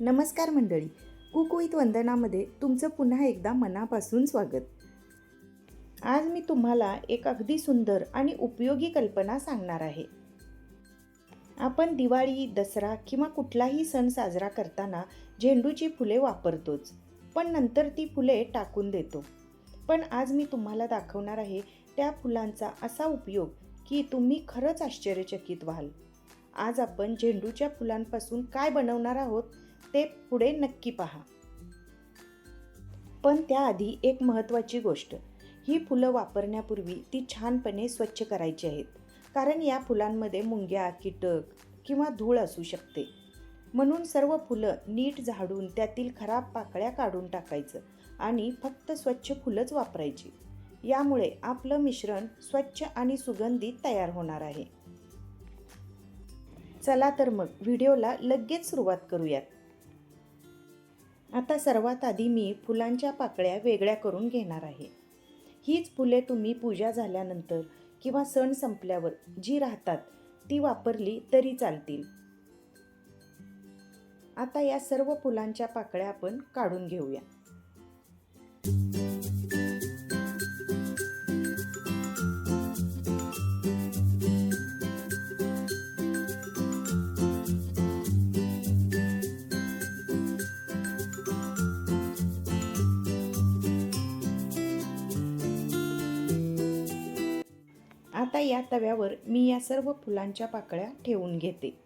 नमस्कार मंडळी. कुकुईत वंदनामध्ये तुमचं पुन्हा एकदा मनापासून स्वागत. आज मी तुम्हाला एक अगदी सुंदर आणि उपयोगी कल्पना सांगणार आहे. आपण दिवाळी दसरा किंवा कुठलाही सण साजरा करताना झेंडूची फुले वापरतोच पण नंतर ती फुले टाकून देतो. पण आज मी तुम्हाला दाखवणार आहे त्या फुलांचा असा उपयोग की तुम्ही खरंच आश्चर्यचकित व्हाल. आज आपण झेंडूच्या फुलांपासून काय बनवणार आहोत ते पुढे नक्की पहा. पण त्याआधी एक महत्त्वाची गोष्ट. ही फुलं वापरण्यापूर्वी ती छानपणे स्वच्छ करायची आहेत. कारण या फुलांमध्ये मुंग्या कीटक किंवा धूळ असू शकते. म्हणून सर्व फुलं नीट झाडून त्यातील खराब पाकळ्या काढून टाकायचं आणि फक्त स्वच्छ फुलंच वापरायची. यामुळे आपलं मिश्रण स्वच्छ आणि सुगंधित तयार होणार आहे. चला तर मग व्हिडिओला लगेच सुरुवात करूयात. आता सर्वात आधी मी फुलांच्या पाकळ्या वेगळ्या करून घेणार आहे. हीच फुले तुम्ही पूजा झाल्यानंतर किंवा सण संपल्यावर जी राहतात ती वापरली तरी चालतील. आता या सर्व फुलांच्या पाकळ्या आपण काढून घेऊया. आता या तव्यावर मी या सर्व फुलांच्या पाकळ्या ठेवून घेते.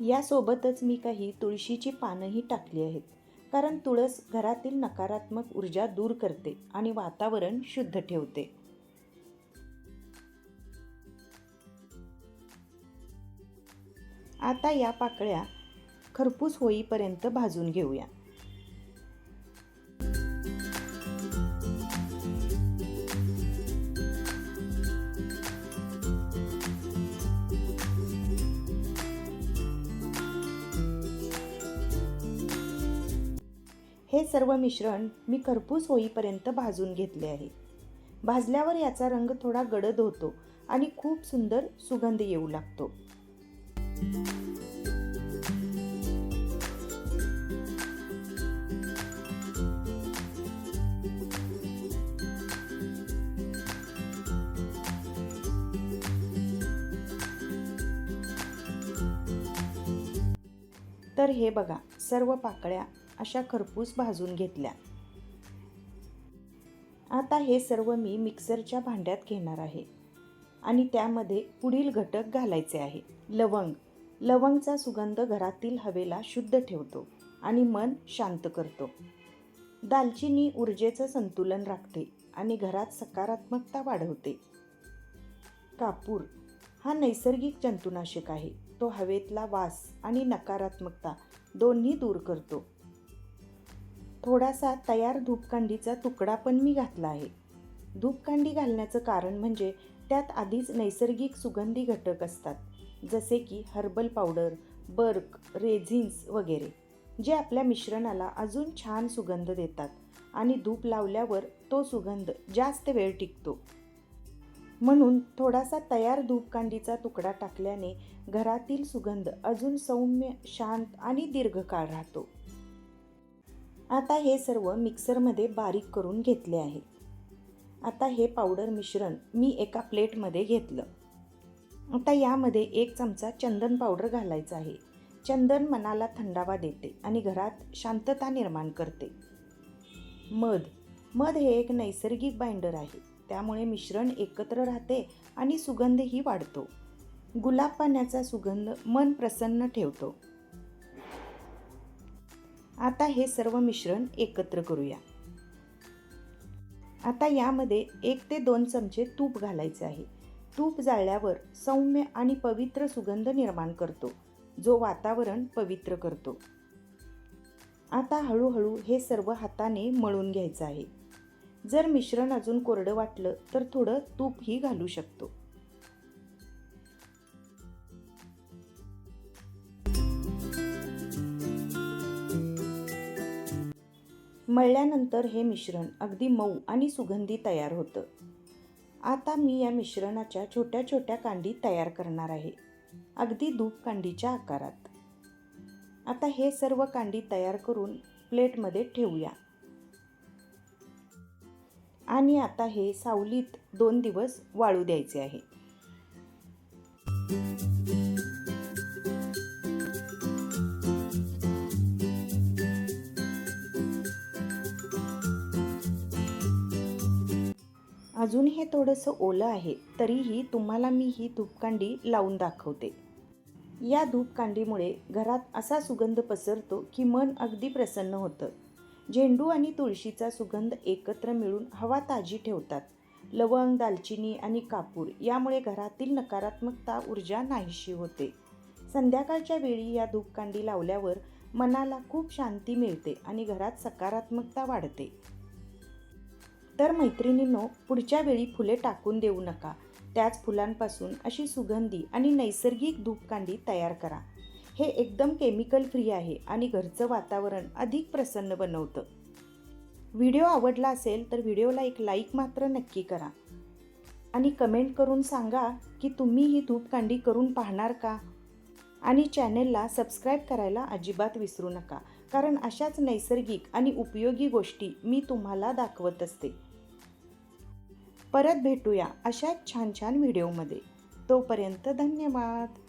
यासोबतच मी काही तुळशीची पानंही टाकली आहेत. कारण तुळस घरातील नकारात्मक ऊर्जा दूर करते आणि वातावरण शुद्ध ठेवते. आता या पाकळ्या खरपूस होईपर्यंत भाजून घेऊया. हे सर्व मिश्रण मी खरपूस होईपर्यंत भाजून घेतले आहे. भाजल्यावर याचा रंग थोडा गडद होतो आणि खूप सुंदर सुगंध येऊ लागतो. तर हे बघा सर्व पाकळ्या अशा खरपूस भाजून घेतल्या. आता हे सर्व मी मिक्सरच्या भांड्यात घेणार आहे. आणि त्यामध्ये पुढील घटक घालायचे आहे. लवंग. लवंगचा सुगंध घरातील हवेला शुद्ध ठेवतो आणि मन शांत करतो. दालचिनी ऊर्जेचं संतुलन राखते आणि घरात सकारात्मकता वाढवते. कापूर. हा नैसर्गिक जंतुनाशक आहे. तो हवेतला वास आणि नकारात्मकता दोन्ही दूर करतो. थोडासा तयार धूपकांडीचा तुकडा पण मी घातला आहे. धूपकांडी घालण्याचं कारण म्हणजे त्यात आधीच नैसर्गिक सुगंधी घटक असतात जसे की हर्बल पावडर बर्क रेझिन्स वगैरे जे आपल्या मिश्रणाला अजून छान सुगंध देतात आणि धूप लावल्यावर तो सुगंध जास्त वेळ टिकतो. म्हणून थोडासा तयार धूपकांडीचा तुकडा टाकल्याने घरातील सुगंध अजून सौम्य शांत आणि दीर्घकाळ राहतो. आता हे सर्व मिक्सरमध्ये बारीक करून घेतले आहे. आता हे पावडर मिश्रण मी एका प्लेटमध्ये घेतलं. आता यामध्ये एक चमचा चंदन पावडर घालायचा आहे. चंदन मनाला थंडावा देते आणि घरात शांतता निर्माण करते. मध. मध हे एक नैसर्गिक बाइंडर आहे. त्यामुळे मिश्रण एकत्र राहते आणि सुगंधही वाढतो. गुलाब पाण्याचा सुगंध मन प्रसन्न ठेवतो. आता हे सर्व मिश्रण एकत्र करूया. आता यामध्ये एक ते दोन चमचे तूप घालायचे आहे. तूप जाळल्यावर सौम्य आणि पवित्र सुगंध निर्माण करतो जो वातावरण पवित्र करतो. आता हळूहळू हे सर्व हाताने मळून घ्यायचं आहे. जर मिश्रण अजून कोरडं वाटलं तर थोडं तूपही घालू शकतो. मळल्यानंतर हे मिश्रण अगदी मऊ आणि सुगंधी तयार होतं. आता मी या मिश्रणाच्या छोट्या छोट्या कांडी तयार करणार आहे. अगदी धूप कांडीच्या आकारात. आता हे सर्व कांडी तयार करून प्लेटमध्ये ठेवूया. आणि आता हे सावलीत दोन दिवस वाळू द्यायचे आहे. अजून हे थोडंसं ओलं आहे तरीही तुम्हाला मी ही धूपकांडी लावून दाखवते. या धूपकांडीमुळे घरात असा सुगंध पसरतो की मन अगदी प्रसन्न होतं. झेंडू आणि तुळशीचा सुगंध एकत्र मिळून हवा ताजी ठेवतात. लवंग दालचिनी आणि कापूर यामुळे घरातील नकारात्मकता ऊर्जा नाहीशी होते. संध्याकाळच्या वेळी या धूपकांडी लावल्यावर मनाला खूप शांती मिळते आणि घरात सकारात्मकता वाढते. तर मैत्रिणींनो पुढच्या वेळी फुले टाकून देऊ नका. त्याच फुलांपासून अशी सुगंधी आणि नैसर्गिक धूपकांडी तयार करा. हे एकदम केमिकल फ्री आहे आणि घरचं वातावरण अधिक प्रसन्न बनवतं. व्हिडिओ आवडला असेल तर व्हिडिओला एक लाईक मात्र नक्की करा. आणि कमेंट करून सांगा की तुम्ही ही धूपकांडी करून पाहणार का? आणि चॅनेलला सबस्क्राईब करायला अजिबात विसरू नका कारण अशाच नैसर्गिक आणि उपयोगी गोष्टी मी तुम्हाला दाखवत असते. परत भेटूया अशाच छान छान व्हिडिओमध्ये. तोपर्यंत धन्यवाद.